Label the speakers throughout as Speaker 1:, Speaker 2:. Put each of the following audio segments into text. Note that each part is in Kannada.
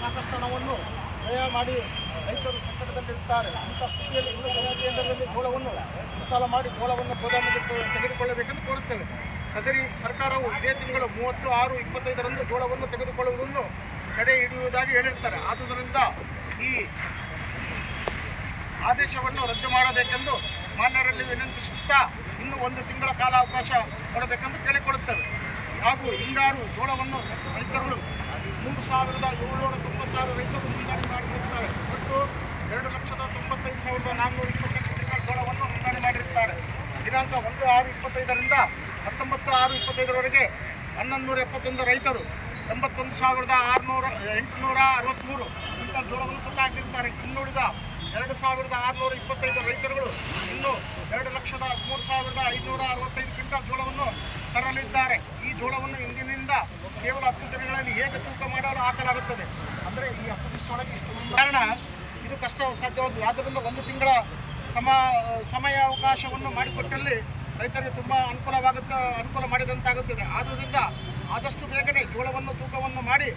Speaker 1: ಸಾಕಷ್ಟು ಹಣವನ್ನು ವ್ಯಯ ಮಾಡಿ ರೈತರು ಸಂಕಟದಲ್ಲಿರುತ್ತಾರೆ. ಇಂಥ ಸ್ಥಿತಿಯಲ್ಲಿ ಇನ್ನೂ ಗಮನ ಕೇಂದ್ರದಲ್ಲಿ ಜೋಳವನ್ನು ಮುಕ್ತಾಲ ಮಾಡಿ ಜೋಳವನ್ನು ಗೋದಾಮಿಗೆ ತೆಗೆದುಕೊಳ್ಳಬೇಕೆಂದು ಕೋರುತ್ತೇವೆ. ಸದರಿ ಸರ್ಕಾರವು ಇದೇ ತಿಂಗಳು ಮೂವತ್ತು, ಆರು, ಇಪ್ಪತ್ತೈದರಂದು ಜೋಳವನ್ನು ತೆಗೆದುಕೊಳ್ಳುವುದನ್ನು ತಡೆ ಹಿಡಿಯುವುದಾಗಿ ಹೇಳಿರ್ತಾರೆ. ಆದುದರಿಂದ ಈ ಆದೇಶವನ್ನು ರದ್ದು ಮಾಡಬೇಕೆಂದು ಮಾನ್ಯರಲ್ಲಿ ವಿನಂತಿಸುತ್ತಾ ಇನ್ನು ಒಂದು ತಿಂಗಳ ಕಾಲಾವಕಾಶ ಕೊಡಬೇಕೆಂದು ಕೇಳಿಕೊಳ್ಳುತ್ತೇವೆ. ಹಾಗೂ ಹಿಂಗಾರು ಜೋಳವನ್ನು ರೈತರು ಮೂರು ಸಾವಿರದ ಏಳುನೂರ ತೊಂಬತ್ತಾರು ರೈತರು ನೋಂದಣಿ ಮಾಡಿಸಿರುತ್ತಾರೆ. ಒಟ್ಟು ಎರಡು ಲಕ್ಷದ ತೊಂಬತ್ತೈದು ಸಾವಿರದ ನಾನ್ನೂರ ಇಪ್ಪತ್ತೆಂಟು ಕ್ವಿಂಟಲ್ ಜೋಳವನ್ನು ನೋಂದಣಿ ಮಾಡಿರುತ್ತಾರೆ. ದಿನಾಂಕ ಒಂದು ಆರು ಇಪ್ಪತ್ತೈದರಿಂದ ಹತ್ತೊಂಬತ್ತು ಆರು ಇಪ್ಪತ್ತೈದರವರೆಗೆ ಹನ್ನೊಂದು ನೂರ ಎಪ್ಪತ್ತೊಂದು ರೈತರು ಎಂಬತ್ತೊಂದು ಸಾವಿರದ ಆರುನೂರ, ಎಂಟುನೂರ ಅರವತ್ತ್ಮೂರು ಕ್ವಿಂಟಲ್ ಜೋಳವನ್ನು ಕೊಟ್ಟು ಹಾಕಿರುತ್ತಾರೆ. ಇನ್ನುಳಿದ ಎರಡು ಸಾವಿರದ ಆರುನೂರ ಇಪ್ಪತ್ತೈದು ರೈತರುಗಳು ಇನ್ನು ಎರಡು ಲಕ್ಷದ ಹದಿಮೂರು ಸಾವಿರದ ಐದುನೂರ ಅರವತ್ತೈದು ಕ್ವಿಂಟಲ್ ಜೋಳವನ್ನು ತರಲಿದ್ದಾರೆ. ಈ ಜೋಳವನ್ನು ಇಂದಿನಿಂದ ಕೇವಲ ಹತ್ತು ದಿನಗಳಲ್ಲಿ ಹೇಗೆ ತೂಕ ಮಾಡಲು ಹಾಕಲಾಗುತ್ತದೆ? ಅಂದರೆ ಈ ಹತ್ತು ದಿವಸದೊಳಗೆ ಇಷ್ಟು ಕಾರಣ, ಇದು ಕಷ್ಟ ಸಾಧ್ಯವಾದ ಆದ್ದರಿಂದ ಒಂದು ತಿಂಗಳ ಸಮ, ಸಮಯಾವಕಾಶವನ್ನು ಮಾಡಿಕೊಟ್ಟಲ್ಲಿ ರೈತರಿಗೆ ತುಂಬ ಅನುಕೂಲವಾಗುತ್ತ, ಅನುಕೂಲ ಮಾಡಿದಂತಾಗುತ್ತದೆ. ಆದ್ದರಿಂದ ಆದಷ್ಟು ಬೇಗನೆ ಜೋಳವನ್ನು, ತೂಕವನ್ನು ಮಾಡಿ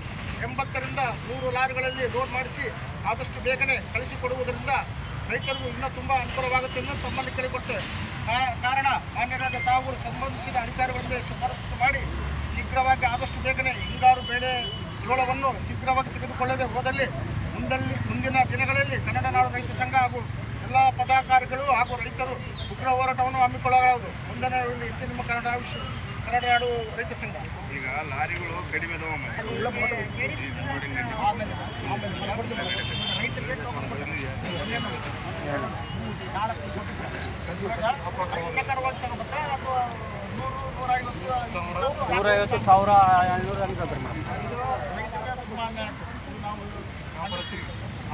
Speaker 1: ಎಂಬತ್ತರಿಂದ ನೂರು ಲಾರಿಗಳಲ್ಲಿ ಲೋಡ್ ಮಾಡಿಸಿ ಆದಷ್ಟು ಬೇಗನೆ ಕಳಿಸಿಕೊಡುವುದರಿಂದ ರೈತರಿಗೂ ಇನ್ನೂ ತುಂಬ ಅನುಕೂಲವಾಗುತ್ತೆ ಎಂದು ತಮ್ಮಲ್ಲಿ ಕೇಳಿಕೊಡ್ತೇವೆ ಕಾರಣ ಮಾನ್ಯರಾದ ತಾವು ಸಂಬಂಧಿಸಿದ ಅಧಿಕಾರಿಗಳಿಗೆ ಶಿಫಾರಸು ಮಾಡಿ ಶೀಘ್ರವಾಗಿ ಆದಷ್ಟು ಬೇಗನೆ ಹಿಂಗಾರು ಬೆಳೆ ಜೋಳವನ್ನು ಶೀಘ್ರವಾಗಿ ತೆಗೆದುಕೊಳ್ಳದೆ ಹೋದಲ್ಲಿ ಮುಂದಲ್ಲಿ ಮುಂದಿನ ದಿನಗಳಲ್ಲಿ ಕನ್ನಡ ನಾಡು ರೈತ ಸಂಘ ಹಾಗೂ ಎಲ್ಲ ಪದಾಧಿಕಾರಿಗಳು ಹಾಗೂ ರೈತರು ಉಗ್ರ ಹೋರಾಟವನ್ನು ಹಮ್ಮಿಕೊಳ್ಳಲಾಗುವುದು. ಮುಂದಿನ ಇತ್ತು ನಿಮ್ಮ ಕನ್ನಡ ವಿಶ್ವ ಕನ್ನಡ ನಾಡು ರೈತ ಸಂಘ.
Speaker 2: ಈಗ ಲಾರಿಗಳು ಕಡಿಮೆ
Speaker 1: ತಗೋಬೇಕಾ ಅಥವಾ ನೂರು ನೂರೈವತ್ತು
Speaker 3: ಸಾವಿರ ಐನೂರು ಅನ್ಕೊಳ್ತಾರೆ ಮೇಡಮ್.
Speaker 1: ನಾವು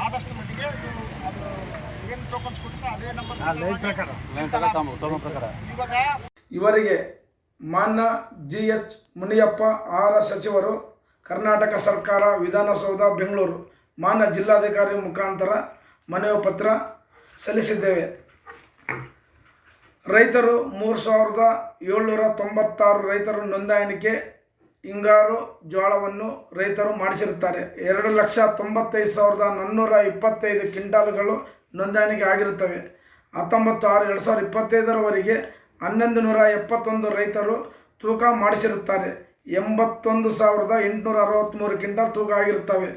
Speaker 1: ಆದಷ್ಟು ಮಟ್ಟಿಗೆ ಅದು ಏನು ಟೋಕನ್ಸ್ ಕೊಟ್ಟಿದ್ರೆ ಅದೇ
Speaker 3: ಪ್ರಕಾರ
Speaker 1: ಇವಾಗ
Speaker 4: ಇವರಿಗೆ ಮಾನ್ಯ ಜಿ ಎಚ್ ಮುನಿಯಪ್ಪ ಆಹಾರ ಸಚಿವರು ಕರ್ನಾಟಕ ಸರ್ಕಾರ ವಿಧಾನಸೌಧ ಬೆಂಗಳೂರು ಮಾನ್ಯ ಜಿಲ್ಲಾಧಿಕಾರಿ ಮುಖಾಂತರ ಮನವಿ ಪತ್ರ ಸಲ್ಲಿಸಿದ್ದೇವೆ. ರೈತರು ಮೂರು ಸಾವಿರದ ಏಳ್ನೂರ ತೊಂಬತ್ತಾರು ರೈತರು ನೋಂದಾಣಿಕೆ ಹಿಂಗಾರು ಜೋಳವನ್ನು ರೈತರು ಮಾಡಿಸಿರುತ್ತಾರೆ. ಎರಡು ಲಕ್ಷ ತೊಂಬತ್ತೈದು ಸಾವಿರದ ನಾನ್ನೂರ ಇಪ್ಪತ್ತೈದು ಕ್ವಿಂಟಾಲ್ಗಳು ನೋಂದಾಣಿಕೆ ಆಗಿರುತ್ತವೆ. ಹತ್ತೊಂಬತ್ತು ಆರು ಎರಡು ಸಾವಿರದ ಇಪ್ಪತ್ತೈದರವರೆಗೆ ಹನ್ನೊಂದು ನೂರ ಎಪ್ಪತ್ತೊಂದು ರೈತರು ತೂಕ ಮಾಡಿಸಿರುತ್ತಾರೆ. ಎಂಬತ್ತೊಂದು ಸಾವಿರದ ಎಂಟುನೂರ ಅರವತ್ತ್ಮೂರು ಕ್ವಿಂಟಾಲ್ ತೂಕ ಆಗಿರುತ್ತವೆ.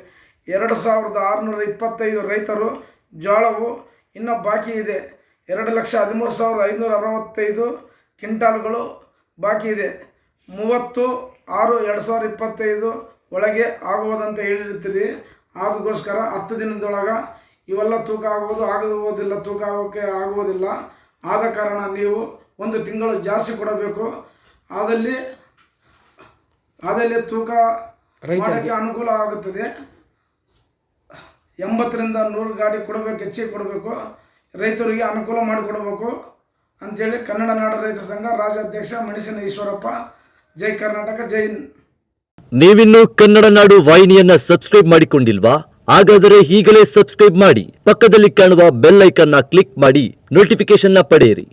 Speaker 4: ಎರಡು ಸಾವಿರದ ಆರುನೂರ ಇಪ್ಪತ್ತೈದು ರೈತರು ಜೋಳವು ಇನ್ನೂ ಬಾಕಿ ಇದೆ. ಎರಡು ಲಕ್ಷ ಹದಿಮೂರು ಸಾವಿರದ ಐನೂರ ಅರವತ್ತೈದು ಕ್ವಿಂಟಾಲ್ಗಳು ಬಾಕಿ ಇದೆ. ಮೂವತ್ತು ಆರು ಎರಡು ಸಾವಿರದ ಇಪ್ಪತ್ತೈದು ಒಳಗೆ ಆಗುವುದಂತ ಹೇಳಿರ್ತೀರಿ. ಅದಕ್ಕೋಸ್ಕರ ಹತ್ತು ದಿನದೊಳಗೆ ಇವೆಲ್ಲ ತೂಕ ಆಗುವುದು ಆಗುವುದಿಲ್ಲ ತೂಕ ಆಗೋಕ್ಕೆ ಆಗುವುದಿಲ್ಲ. ಆದ ಕಾರಣ ನೀವು ಒಂದು ತಿಂಗಳು ಜಾಸ್ತಿ ಕೊಡಬೇಕು. ಆದಲ್ಲಿ ಆದಲ್ಲಿ ತೂಕ ಮಾಡೋಕ್ಕೆ ಅನುಕೂಲ ಆಗುತ್ತದೆ. ಎಂಬತ್ತರಿಂದ ನೂರು ಗಾಡಿ ಕೊಡಬೇಕು ಹೆಚ್ಚಿಗೆ ಕೊಡಬೇಕು. ರೈತರಿಗೆ ಅನುಕೂಲ ಮಾಡಿಕೊಡಬೇಕು ಅಂಥೇಳಿ ಕನ್ನಡ ನಾಡ ರೈತ ಸಂಘ ರಾಜ್ಯಾಧ್ಯಕ್ಷ ಮಣಿಸಿನ ಈಶ್ವರಪ್ಪ. ಜೈ ಕರ್ನಾಟಕ, ಜೈ
Speaker 5: ನೀವಿನ್ನು ಕನ್ನಡ ನಾಡು ವಾಹಿನಿಯನ್ನ ಸಬ್ಸ್ಕ್ರೈಬ್ ಮಾಡಿಕೊಂಡಿಲ್ವಾ? ಹಾಗಾದರೆ ಈಗಲೇ ಸಬ್ಸ್ಕ್ರೈಬ್ ಮಾಡಿ, ಪಕ್ಕದಲ್ಲಿ ಕಾಣುವ ಬೆಲ್ ಐಕನ್ನ ಕ್ಲಿಕ್ ಮಾಡಿ ನೋಟಿಫಿಕೇಶನ್ನ ಪಡೆಯಿರಿ.